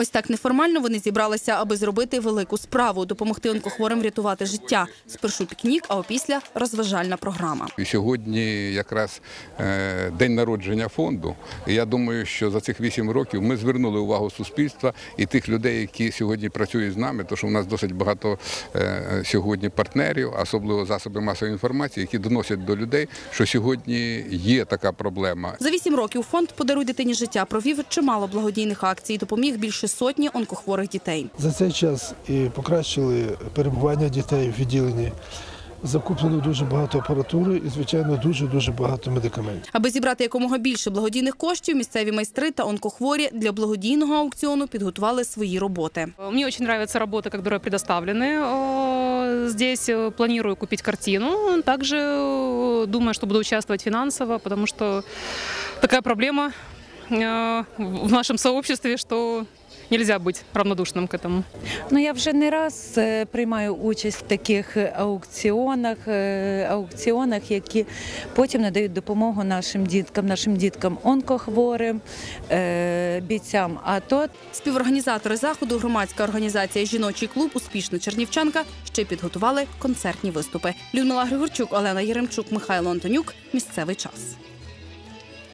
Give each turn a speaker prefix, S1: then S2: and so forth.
S1: Ось так неформально вони зібралися, аби зробити велику справу, допомогти онкохворим врятувати життя. Спершу пікнік, а опісля розважальна програма.
S2: Сьогодні якраз е, день народження фонду. І я думаю, що за цих вісім років ми звернули увагу суспільства і тих людей, які сьогодні працюють з нами, тому що у нас досить багато е, сьогодні партнерів, особливо засоби масової інформації, які доносять до людей, що сьогодні є така проблема.
S1: За вісім років фонд «Подаруй дитині життя провів чимало благодійних акцій, допоміг більше сотні онкохворих дітей.
S3: За цей час і покращили перебування дітей в відділенні. Закуплено дуже багато апаратури і, звичайно, дуже дуже багато медикаментів.
S1: Аби зібрати якомога більше благодійних коштів, місцеві майстри та онкохворі для благодійного аукціону підготували свої роботи.
S4: Мне очень нравятся работы, которые предоставлены э, здесь. Э, Планирую купить картину. Также э, думаю, что буду участвовать финансово, потому что такая проблема э, в нашем сообществе, что нельзя быть равнодушным к этому.
S5: Ну я вже не раз е, приймаю участь в таких аукціонах, е, аукціонах, які потім надають допомогу нашим діткам, нашим діткам онкохворим, е, бійцям АТО.
S1: Співорганізатори заходу, громадська організація Жіночий клуб Успішна Чернівчанка ще підготували концертні виступи. Людмила Григорчук, Олена Єремчук, Михайло Антонюк. Місцевий час.